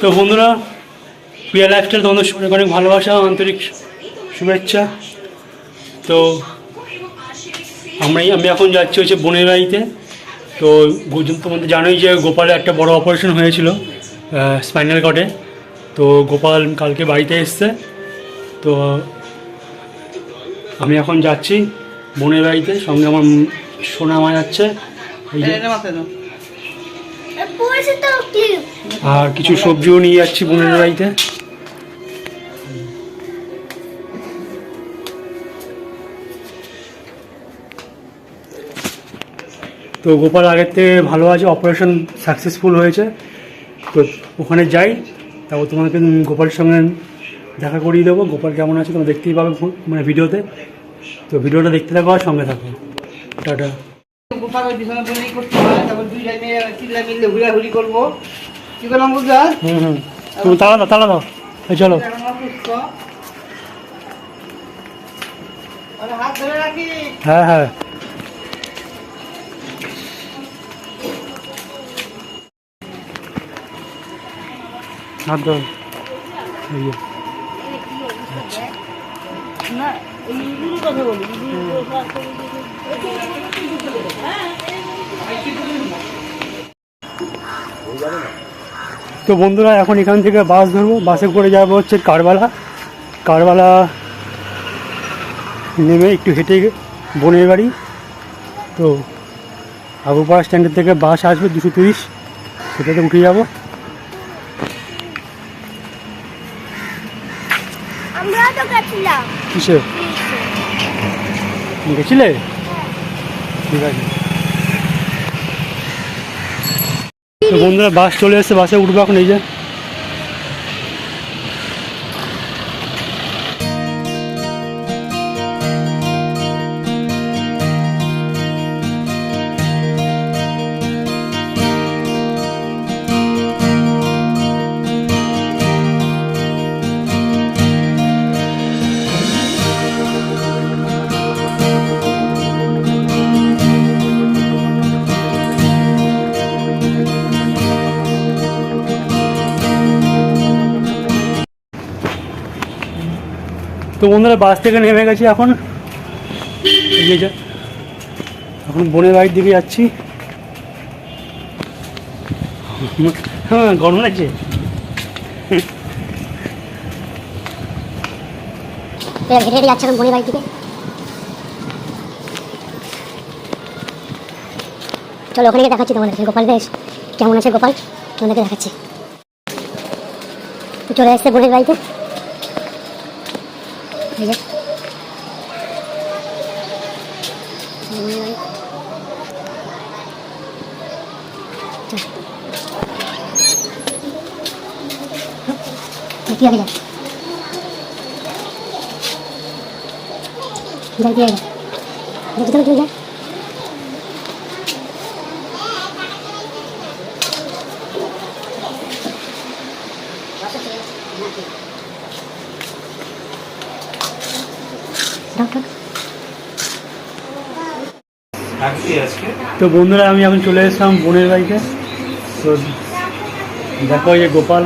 তো বন্ধুরা, প্রিয়া লাইফস্টাইল তোমাদের অনেক অনেক ভালোবাসা, আন্তরিক শুভেচ্ছা। তো আমরাই আমি এখন যাচ্ছি হচ্ছে বোনের বাড়িতে তো তোমাদের জানোই যে গোপালের একটা বড় অপারেশন হয়েছিল স্পাইনাল কর্ডে তো গোপাল কালকে বাড়িতে এসছে। তো আমি এখন যাচ্ছি বোনের বাড়িতে সঙ্গে আমার সোনা মা যাচ্ছে। আর কিছু সবজিও নিয়ে যাচ্ছি বোনের বাড়িতে। তো গোপাল আগের থেকে ভালো আছে অপারেশন সাকসেসফুল হয়েছে। তো ওখানে যাই, তারপর তোমাদেরকে গোপালের সঙ্গে দেখা করিয়ে দেবো। গোপাল কেমন আছে তোমরা দেখতেই পাবে মানে ভিডিওতে। তো ভিডিওটা দেখতে থাকো আর সঙ্গে থাকো। টাটা। করতে হয় তারপর দুই লাইন তিন লাইন মিললে ঘুরাঘুরি করব। কি করলাম বুঝলা? হুম হুম। তুমি তাড়া দাও তাড়া দাও চলো হাত ধরে রাখি। হ্যাঁ হ্যাঁ। হাত দাও না কথা বলি তো বন্ধুরা এখন এখান থেকে বাস ধরবো। বাসে করে যাব হচ্ছে কারবালা। কারবালা নেমে একটু হেঁটে বোনের বাড়ি। তো আগরপাড়া স্ট্যান্ডের থেকে বাস আসবে দুশো তিরিশ। সেটাতে উঠে যাব। কিসে? গেছিলে? ঠিক আছে। বন্ধুরা বাস চলে এসছে বাসে উঠবো এখন এই যে। বন্ধুরা, বাস থেকে নেমে গেছি এখন। এখন বোনের বাড়ির দিকে যাচ্ছি। হ্যাঁ গরম লাগছে? যাচ্ছে এখন বোনের বাড়ির দিকে। চলো, ওখানে দেখাচ্ছি তোমাদেরকে গোপাল বেশ কেমন আছে গোপাল? তোমাদেরকে দেখাচ্ছি। চলে আসছে বোনের বাড়িতে। よいしょ左手上げて左手上げて左手上げて তো বন্ধুরা আমি এখন চলে এসেছিলাম বোনের বাড়িতে। তো দেখো এই যে গোপাল।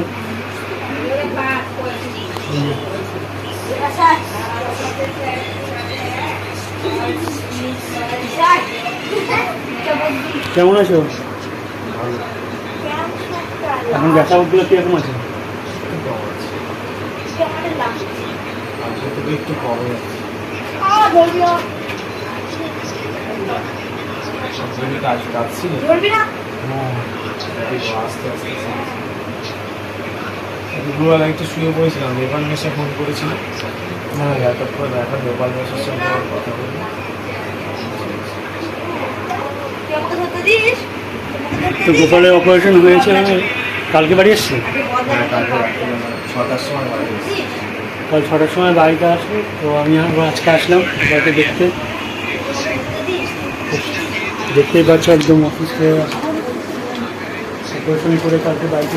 কেমন আছো? এখন দেখা উঠল কীরকম আছে? একটু কমে কাজ হ্যাঁ আস্তে দুপুরবেলা একটু শুয়ে পড়েছিলাম নেপাল মেশে ফোন করেছিল। হ্যাঁ এতক্ষণ এখন নেপাল মেশের সঙ্গে কথা বলি তো গোপালের অপারেশন হয়েছে কালকে বাড়ি এসছে? হ্যাঁ, কালকে ছটার সময় কাল ছটার সময় বাড়িতে আসবে তো আমি আজকে আসলাম বাড়িতে দেখতে। দেখতেই পাচ্ছ একদম অফিস অপারেশন করে কালকে বাড়িতে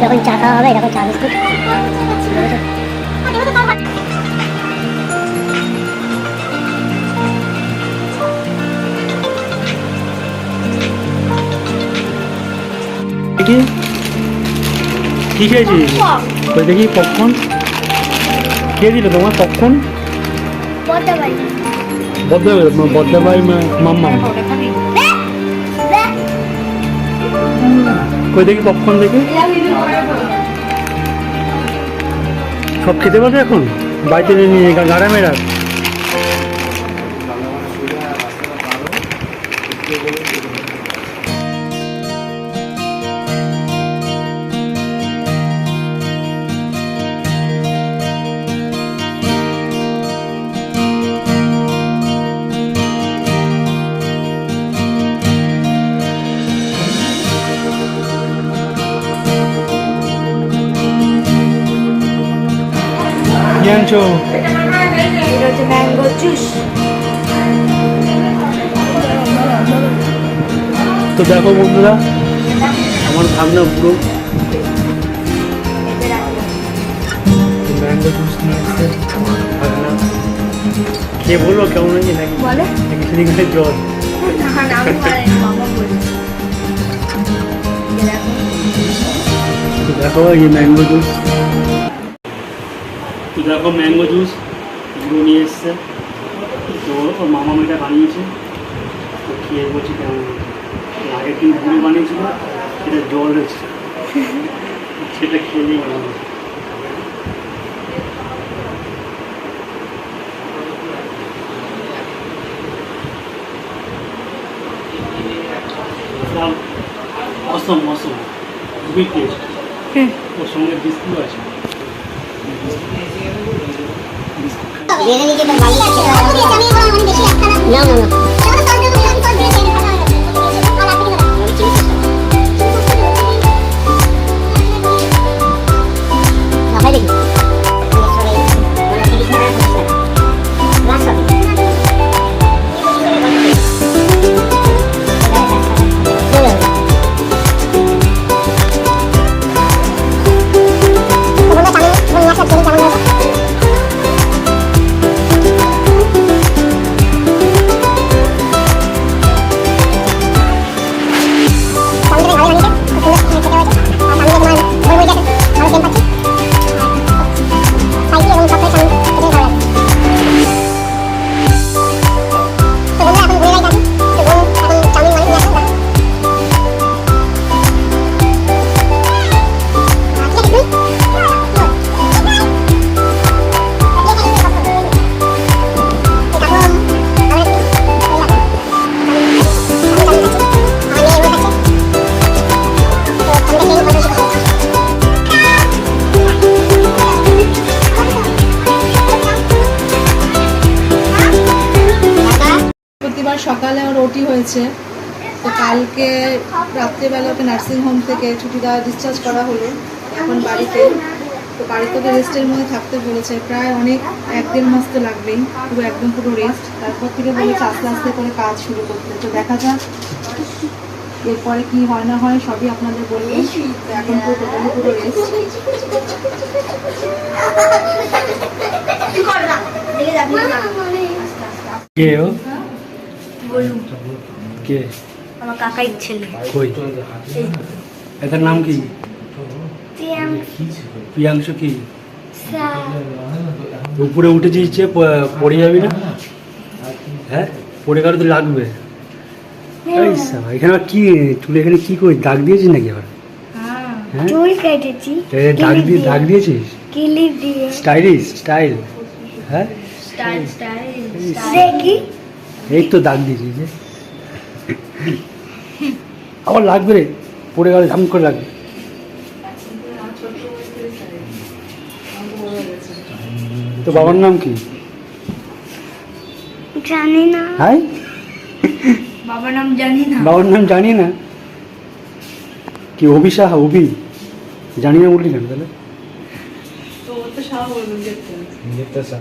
যখন চা খাওয়া হবে তখন চা বিস্কুট দেখি। কি খেয়েছিস? দেখি পপকর্ন কে দিল তোমার পপকর্ন বদ্দা বদ্দাবাই মাম্মা। কই দেখি পপকর্ন দেখি। সব খেতে পারবে এখন? বাড়িতে নিয়ে গাড়া মেরা কি আনছো ম্যাঙ্গো জুস তো দেখো বন্ধুরা আমার ভাবনা পুরো। ম্যাঙ্গো জুস ভাবনা খেয়ে বলব কেমন হয়েছে নাকি জল। বলে তো দেখো এই ম্যাঙ্গো জুস তো দেখো ম্যাঙ্গো জুস গুঁড়ো নিয়ে এসছে। তো ওর মামা মেয়েটা বানিয়েছে। তো খেয়ে বলছি কেমন। আগের দিন গুঁড়ো বানিয়েছিল সেটা জল হয়েছে। সেটা খেয়েই বানানো অসম অসম খুবই টেস্ট ওর সঙ্গে বিস্কুট আছে না না না সকালে হয়েছে। তো কালকে রাত্রেবেলা ওকে নার্সিংহোম থেকে ছুটি দেওয়া ডিসচার্জ করা হলো এখন বাড়িতে। তো বাড়িতে ওকে রেস্টের মধ্যে থাকতে বলেছে। প্রায় অনেক এক দেড় মাস তো লাগবেই পুরো একদম পুরো রেস্ট তারপর থেকে বলেছে আস্তে আস্তে করে কাজ শুরু করতে। তো দেখা যাক এরপরে কি হয় না হয় সবই আপনাদের বলব এখন পুরো টোটালি পুরো রেস্ট কে ও? কে? আমার কাকাই ছেলে। কই? এটার নাম কি? প্রিয়াংশু। কি? উপরে উঠেছিস যে পড়ে যাবি না? হ্যাঁ? পড়ে গেলে তো লাগবে। এখানে আবার কি চুলে এখানে কি করি দাগ দিয়েছিস নাকি আবার? হ্যাঁ। চুল কেটেছি। দাগ দিয়ে দাগ দিয়েছিস? ক্লিপ দিয়ে। Stylish style. হ্যাঁ? স্টাইল স্টাইল দেখি। এই তো দাগ দিয়েছিস যে। আবার লাগবে রে পড়ে গেলে ধাম করে লাগবে। তো বাবার নাম কি? জানি না। হাই বাবার নাম জানি না। বাবার নাম জানি না। কি অভি সাহা অভি? জানি না বললি কেন তাহলে? তো চা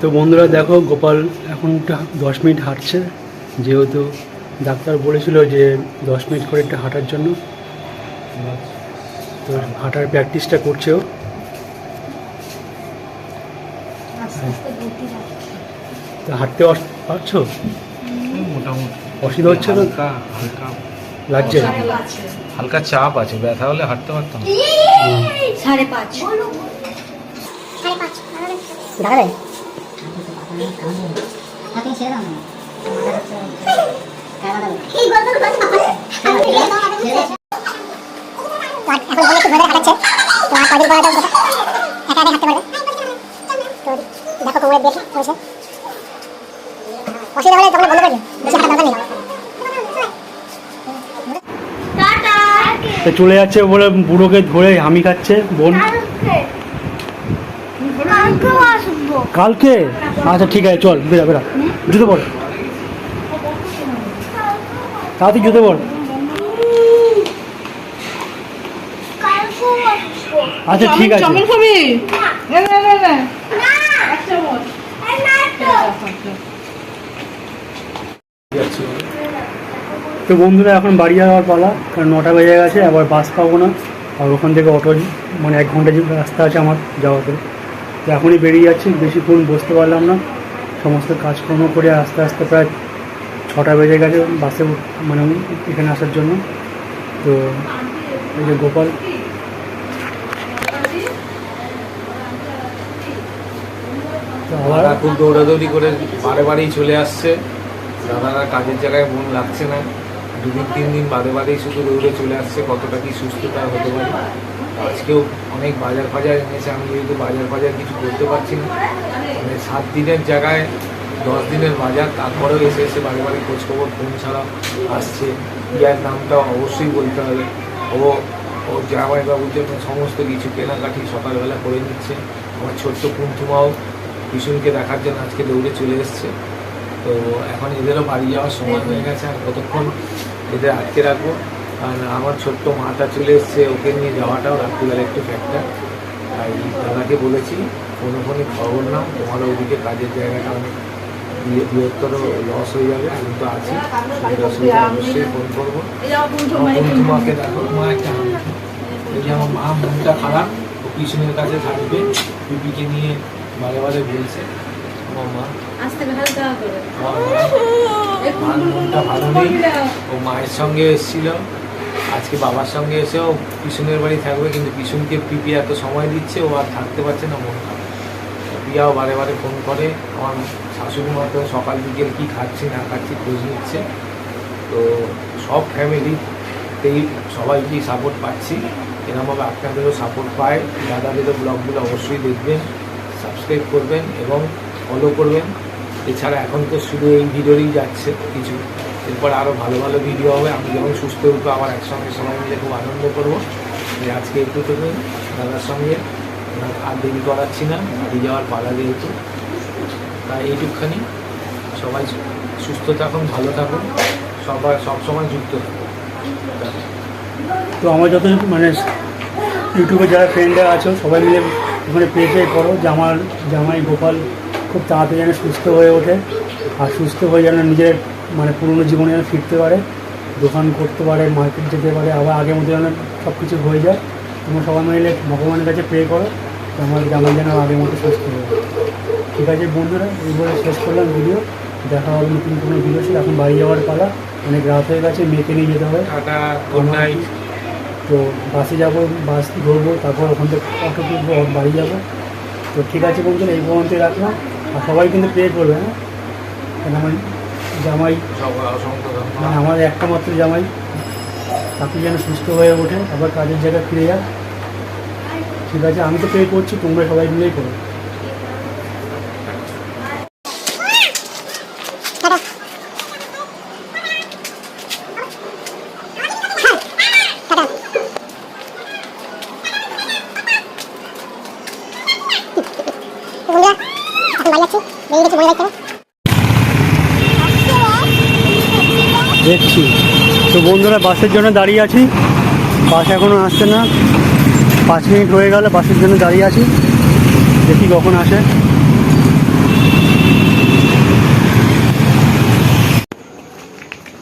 তো বন্ধুরা দেখো গোপাল এখন দশ মিনিট হাঁটছে। যেহেতু ডাক্তার বলেছিল যে দশ মিনিট করে একটা হাঁটার জন্য। তো হাঁটার প্র্যাকটিসটা করছে ও। তো হাঁটতে পারছ? মোটামুটি। অসুবিধা হচ্ছে না হালকা হালকা। লাগছে? হালকা চাপ আছে ব্যথা হলে হাঁটতে পারতাম। সাড়ে পাঁচ। দেখা যায় তুমি ছেড়ে দাও অসুবিধা হলে তখন বন্ধ করে বেশি হাঁটা দরকার নেই চলে যাচ্ছে বলে বুড়োকে ধরে হামি খাচ্ছে বোন। কালকে? আচ্ছা ঠিক আছে চল বেরা বেরা জুতো পর। তাড়াতাড়ি জুতো পর। আচ্ছা ঠিক আছে। চাউমিন খাবি? না। না না না একটা বল না তো। বন্ধুরা এখন বাড়ি যাওয়ার পালা কারণ নটা বেজে গেছে আবার বাস পাবো না আর ওখান থেকে অটো মানে এক ঘণ্টা রাস্তা আছে আমার যাওয়াতে তো এখনই বেরিয়ে যাচ্ছি, বেশিক্ষণ বসতে পারলাম না। সমস্ত কাজকর্ম করে আস্তে আস্তে প্রায় ছটা বেজে গেছে বাসে মানে এখানে আসার জন্য। তো এই যে গোপাল। দাদা খুব দৌড়াদৌড়ি করে বারে বারেই চলে আসছে। দাদারা কাজের জায়গায় মন লাগছে না। দুদিন, তিন দিন বাদে বারেই শুধু দৌড়ে চলে আসছে, কতটা কি সুস্থতা হতে পারে। আজকেও অনেক বাজার ফাজার এনেছে। আমি যেহেতু বাজার ফাজার কিছু করতে পারছি না মানে সাত দিনের জায়গায়, দশ দিনের বাজার, তারপরেও এসে এসে বারে বারে খোঁজখবর ফোন ছাড়া আসছে। ইয়ার নামটা অবশ্যই বলতে হবে। ও ও জামাইবাবুর জন্য সমস্ত কিছু কেনাকাটি সকালবেলা করে নিচ্ছে। আমার ছোট্ট কুন্থুমাও ভীষণকে দেখার জন্য আজকে দৌড়ে চলে এসছে। তো এখন এদেরও বাড়ি যাওয়ার সময় হয়ে গেছে। আর কতক্ষণ এদের আটকে রাখব? আর আমার ছোট্ট মাটা চলে এসছে ওকে নিয়ে যাওয়াটাও রাত্রিবেলা একটু ফ্যাক্টর তাই দাদাকে বলেছি কোনো ফোনে খবর নাও তোমার ওইদিকে কাজের জায়গাটা অনেক বৃহ- বৃহত্তর লস হয়ে যাবে আমি তো আছি। সুবিধা অসুবিধা অবশ্যই ফোন করব। বন্ধুমাকে দেখো মা একটা হাত এই যে আমার মা মনটা খারাপ ও কৃষ্ণের কাছে থাকবে পিপিকে নিয়ে বারে বারে বলছে। আমার মা। আমার মনটা ভালো নেই। ও মায়ের সঙ্গে এসেছিল। আজকে বাবার সঙ্গে এসেও পিছনের বাড়ি থাকবে, কিন্তু পিছনকে পিপি এত সময় দিচ্ছে, ও আর থাকতে পারছে না, মন খারাপ। পিয়াও বারে বারে ফোন করে, আমার শাশুড়ি মা তো সকাল বিকেল কী খাচ্ছি, না খাচ্ছি খোঁজ নিচ্ছে। তো সব ফ্যামিলিতেই সবাইকেই সাপোর্ট পাচ্ছি। এরমভাবে আপনাদেরও সাপোর্ট পায়। দাদাদেরও ব্লগগুলো অবশ্যই দেখবেন সাবস্ক্রাইব করবেন এবং ফলো করবেন। এছাড়া এখন তো শুধু এই ভিডিওরই যাচ্ছে কিছু। এরপর আরও ভালো ভালো ভিডিও হবে। আমি যখন সুস্থ উঠবো আবার একসঙ্গে সবাই মিলে খুব আনন্দ করব। আজকে একটু থেকে দাদার সঙ্গে। আর দেরি করাচ্ছি না, বাড়ি যাওয়ার পালা যেহেতু। তাই এইটুকখানি। সবাই সুস্থ থাকুন, ভালো থাকুন। সবাই সবসময় যুক্ত তো আমার যত মানে ইউটিউবে যারা ফ্রেন্ডরা আছো, সবাই মিলে ওখানে পে পে করো। জামার জামাই গোপাল খুব তাড়াতাড়ি যেন সুস্থ হয়ে ওঠে। আর সুস্থ হয়ে যেন নিজের মানে পুরনো জীবনে যেন ফিরতে পারে দোকান করতে পারে মার্কেট যেতে পারে আবার আগের মতো যেন সব কিছু হয়ে যায়। তোমরা সবাই মিলে ভগবানের কাছে প্রে করো আমার জামাই যেন আগের মতো সুস্থ হয়ে ঠিক আছে বন্ধুরা এই বলে শেষ করলাম ভিডিও দেখা হবে নতুন কোনো ভিডিও ছিল এখন বাড়ি যাওয়ার পালা। অনেক রাত হয়ে গেছে মেয়েকে নিয়ে যেতে হবে। তো বাসে যাব বাস ধরবো তারপর ওখান থেকে অটো তুলবো বাড়ি যাব। তো ঠিক আছে বন্ধুরা এই পর্যন্ত রাখলাম। আর সবাই কিন্তু প্রে করবে হ্যাঁ? আমার জামাই। মানে আমার একটা মাত্র জামাই। তাকে যেন সুস্থ হয়ে ওঠে আবার কাজের জায়গায় ফিরে যাক। ঠিক আছে আমি তো পেয়ে করছি তোমরা সবাই মিলেই করো বন্ধুরা এখন বাড়ি যাচ্ছি বেরিয়ে গেছি মনে রাখতে হবে দেখছি তো বন্ধুরা, বাসের জন্য দাঁড়িয়ে আছি। বাস এখনও আসছে না। পাঁচ মিনিট হয়ে গেল, বাসের জন্য দাঁড়িয়ে আছি। দেখি কখন আসে।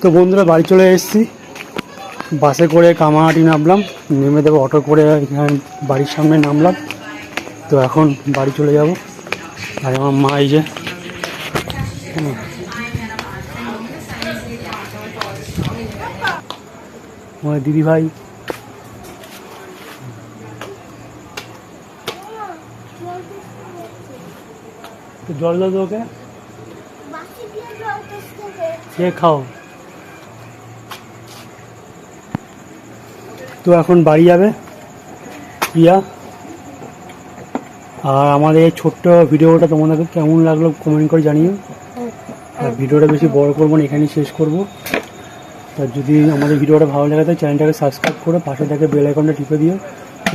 তো বন্ধুরা, বাড়ি চলে এসেছি। বাসে করে কামাহাটি নামলাম। নেমে দেবো অটো করে বাড়ির সামনে নামলাম। তো এখন বাড়ি চলে যাব। আর আমার মা এই যে আমার দিদি ভাই জল দাও তো ওকে। খাও? তো এখন বাড়ি যাবে প্রিয়া। আর আমাদের এই ছোট্ট ভিডিওটা তোমাদেরকে কেমন লাগল কমেন্ট করে জানিও। আর ভিডিওটা বেশি বড় করব না, এখানেই শেষ করব। তা যদি আমাদের ভিডিওটা ভালো লাগে, তো চ্যানেলটাকে সাবস্ক্রাইব করে পাশে থেকে বেল আইকনটা টিপে দিও।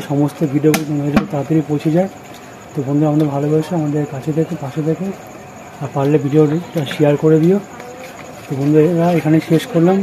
সমস্ত ভিডিওগুলো তাড়াতাড়ি পৌঁছে যায়। তো বন্ধু আমাদের ভালোবাসে আমাদের কাছে থেকে পাশে থেকে আর পারলে ভিডিওটা শেয়ার করে দিও। তো বন্ধুরা, এখানে শেষ করলাম।